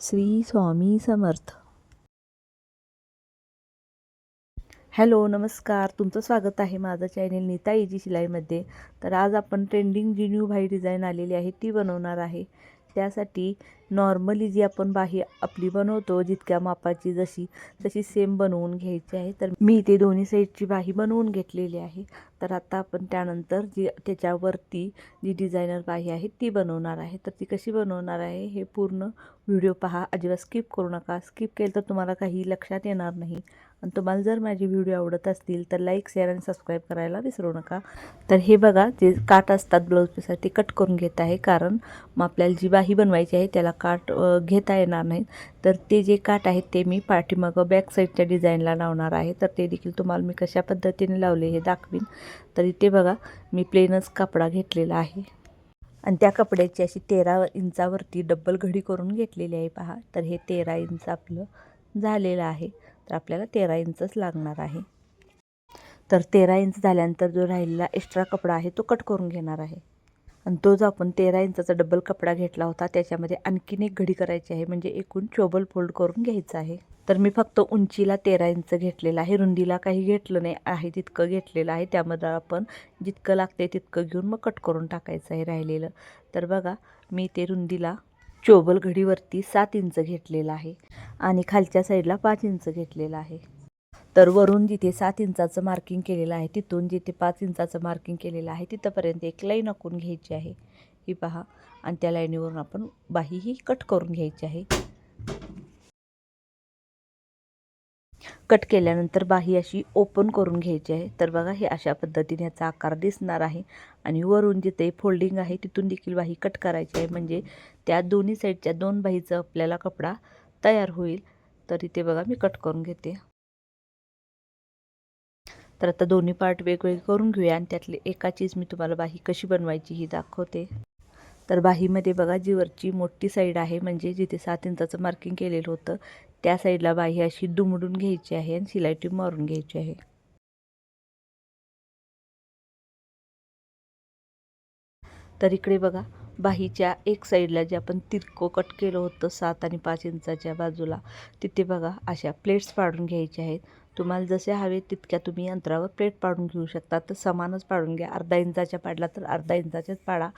Shri Swami Samarth. Hello नमस्कार. तुमचं स्वागत आहे माझं चॅनेल नीता इजी शिलाईमध्ये. तर आज आपण ट्रेंडिंग जी न्यू भाई डिझाईन आलेली आहे ती बनवणार आहे. त्यासाठी नॉर्मली जी आपण बाही आपली बनवतो जितक्या मापाची जशी तशी सेम बनवून घ्यायची आहे. तर मी ते दोन्ही साईडची बाही बनवून घेतलेली आहे. तर आता आपण त्यानंतर जी त्याच्यावरती जी डिझायनर बाही आहे ती बनवणार आहे. तर ती कशी बनवणार आहे हे पूर्ण व्हिडिओ पहा. अजिबात स्किप करू नका. स्किप केलं तर तुम्हाला काही लक्षात येणार नाही. आणि तुम्हाला जर माझे व्हिडिओ आवडत असतील तर लाईक शेअर आणि सबस्क्राईब करायला विसरू नका. तर हे बघा जे काट असतात ब्लाऊज पीससाठी ते कट करून घेत आहे. कारण मग आपल्याला जी बाही बनवायची आहे त्याला काट घेता येणार नाहीत. तर ते जे काट आहेत ते मी पाठीमागं बॅक साईडच्या डिझाईनला लावणार आहे. तर ते देखील तुम्हाला मी कशा पद्धतीने लावले हे दाखवीन. तर इथे बघा मी प्लेनच कपडा घेतलेला आहे. आणि त्या कपड्याची अशी तेरा इंचावरती डब्बल घडी करून घेतलेली आहे पहा. तर हे तेरा इंच आपलं झालेलं आहे. तर आपल्याला तेरा इंचच लागणार आहे. तर तेरा इंच झाल्यानंतर जो राहिलेला एक्स्ट्रा कपडा आहे तो कट करून घेणार आहे. आणि तो जो आपण तेरा इंचाचा डबल कपडा घेतला होता त्याच्यामध्ये आणखीन एक घडी करायची आहे. म्हणजे एकूण चोबल फोल्ड करून घ्यायचं आहे. तर मी फक्त उंचीला तेरा इंच घेतलेलं आहे. रुंदीला काही घेतलं नाही आहे तितकं घेतलेलं आहे. त्यामध्ये आपण जितकं लागते तितकं घेऊन मग कट करून टाकायचं आहे राहिलेलं. तर बघा मी ते रुंदीला चोबल घडीवरती सात इंच घेतलेलं आहे आणि खालच्या साईडला पाच इंच घेतलेलं आहे. तर वरून जिथे सात इंचाचं मार्किंग केलेलं आहे तिथून जिथे पाच इंचाचं मार्किंग केलेलं आहे तिथंपर्यंत एक लाईन आखून घ्यायची आहे. ही पहा. आणि त्या लाईनीवरून आपण बाही ही कट करून घ्यायची आहे. कट केल्यानंतर बाही अशी ओपन करून घ्यायची आहे. तर बघा हे अशा पद्धतीने याचा आकार दिसणार आहे. आणि वरून जिथे फोल्डिंग आहे तिथून देखील बाही कट करायची आहे. म्हणजे त्या दोन्ही साईडच्या दोन बाहीचं आपल्याला कपडा तयार होईल. तर इथे बघा मी कट करून घेते. तर आता दोन्ही पार्ट वेगवेगळे करून घेऊया आणि त्यातली एका चीज मी तुम्हाला बाही कशी बनवायची ही दाखवते. तर बाहीमध्ये बघा जी वरची मोठी साईड आहे म्हणजे जिथे सात इंचाचं मार्किंग केलेलं होतं त्या साईडला बाही अशी दुमडून घ्यायची आहे आणि शिलाई टीप मारून घ्यायची आहे. तर इकडे बघा बाहीच्या एक साईडला जे आपण तिरको कट केलं होतं सात आणि पाच इंचाच्या बाजूला तिथे बघा अशा प्लेट्स पाडून घ्यायच्या आहेत. तुम्हाला जसे हवे तितक्या तुम्ही अंतरावर प्लेट पाडून घेऊ शकता. तर समानच पाडून घ्या. अर्धा इंचाच्या पाडला तर अर्धा इंचाच्याच पाडा.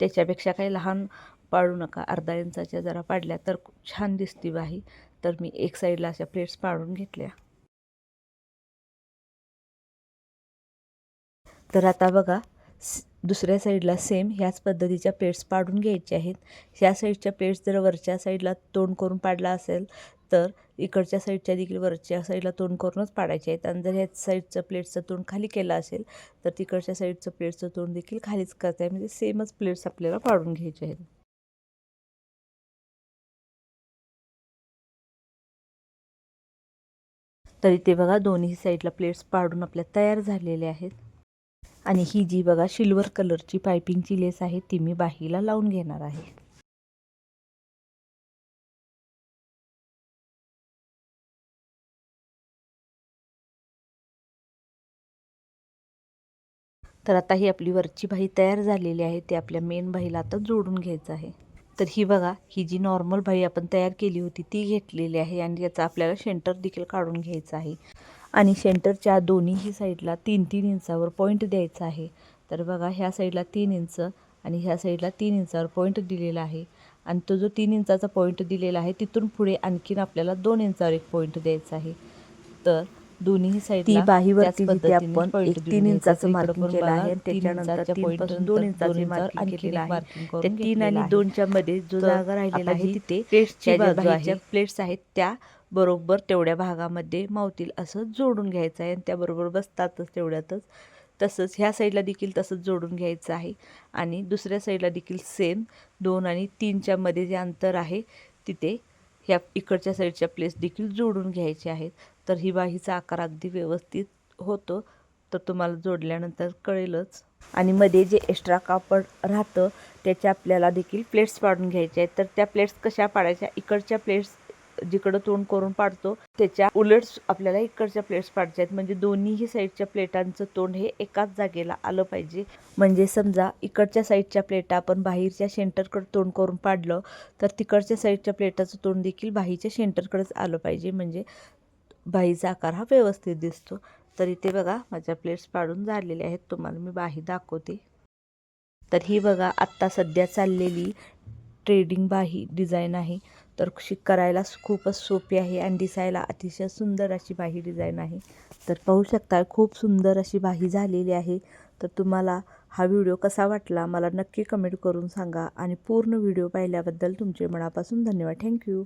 त्याच्यापेक्षा काही लहान पाडू नका. अर्धा इंचाच्या जरा पाडल्या तर छान दिसती बाही तर मी एक साईडला अशा प्लेट्स पाडून घेतल्या. तर आता बघा दुसऱ्या साईडला सेम ह्याच पद्धतीच्या प्लेट्स पाडून घ्यायच्या आहेत. ह्या साईडच्या प्लेट्स जर वरच्या साईडला तोंड करून पाडला असेल तर इकडच्या साईडच्या देखील वरच्या साईडला तोंड करूनच पाडायचे आहेत. आणि जर ह्या साईडचं प्लेटचं तोंड खाली केलं असेल तर तिकडच्या साईडचं प्लेटचं तोंड देखील खालीच करता म्हणजे सेमच प्लेट्स आपल्याला पाडून घ्यायचे आहेत. तर इथे बघा दोन्ही साईडला प्लेट्स पाडून आपल्या तयार झालेले आहेत. आणि ही जी बघा सिल्वर कलरची पायपिंगची लेस आहे ती मी बाहीला लावून घेणार आहे. तर आता ही आपली वरची भाई तयार झालेली आहे. ते आपल्या मेन भाईला आता जोडून घ्यायचं आहे. तर ही बघा ही जी नॉर्मल भाई आपण तयार केली होती ती घेतलेली आहे आणि याचा आपल्याला सेंटर देखील काढून घ्यायचं आहे. आणि सेंटरच्या दोन्हीही साईडला तीन तीन इंचावर पॉईंट द्यायचा आहे. तर बघा ह्या साईडला तीन इंच आणि ह्या साईडला तीन इंचावर पॉईंट दिलेला आहे. आणि तो जो तीन इंचाचा पॉईंट दिलेला आहे तिथून पुढे आणखीन आपल्याला दोन इंचावर एक पॉईंट द्यायचा आहे. तर दोन्ही साईड ती बाहीवरती जिथे आपण एक तीन. इंचाचं पण केलं आहे त्याच्यानंतर तीन पासून दोन इंचाचे इंचावर केलेलं आहे. त्या तीन आणि. दोनच्या मध्ये जो जागा राहिलेला आहे तिथे प्लेट्सची बाजू आहे प्लेट्स आहेत त्या बरोबर तेवढ्या भागामध्ये मावतील असं जोडून घ्यायचं आहे आणि त्याबरोबर बसतातच तेवढ्यातच तसंच ह्या साईडला देखील तसंच जोडून घ्यायचं आहे आणि दुसऱ्या साईडला देखील सेम दोन आणि तीनच्या मध्ये जे अंतर आहे तिथे ह्या इकडच्या साईडच्या प्लेस देखील जोडून घ्यायचे आहेत. तर ही बाहीचा आकार अगदी व्यवस्थित होतो. तर तुम्हाला जोडल्यानंतर कळेलच. आणि मध्ये जे एक्स्ट्रा कापड राहतं त्याच्या आपल्याला देखील प्लेट्स पाडून घ्यायचे आहेत. तर त्या प्लेट्स कशा पाडायच्या? इकडच्या प्लेट्स जिकडं तोंड करून पाडतो त्याच्या उलट आपल्याला इकडच्या प्लेट्स पाडच्या आहेत म्हणजे दोन्हीही साईडच्या प्लेटांचं तोंड हे एकाच जागेला आलं पाहिजे. म्हणजे समजा इकडच्या साईडच्या प्लेटा आपण बाहेरच्या सेंटरकडे तोंड करून पाडलं तर तिकडच्या साईडच्या प्लेटाचं तोंड देखील बाहीच्या सेंटरकडेच आलं पाहिजे. म्हणजे बाहीचा आकार हा व्यवस्थित दिसतो. तर इथे बघा माझ्या प्लेट्स पाडून झालेल्या आहेत. तुम्हाला मी बाही दाखवते. तर ही बघा आत्ता सध्या चाललेली ट्रेडिंग बाही डिझाईन आहे. तर शिक करायला खूपच सोपी आहे आणि दिसायला अतिशय सुंदर अशी बाही डिझाईन आहे. तर पाहू शकता खूप सुंदर अशी बाही झालेली आहे. तर तुम्हाला हा व्हिडिओ कसा वाटला मला नक्की कमेंट करून सांगा आणि पूर्ण व्हिडिओ पाहिल्याबद्दल तुमचे मनापासून धन्यवाद. थँक्यू.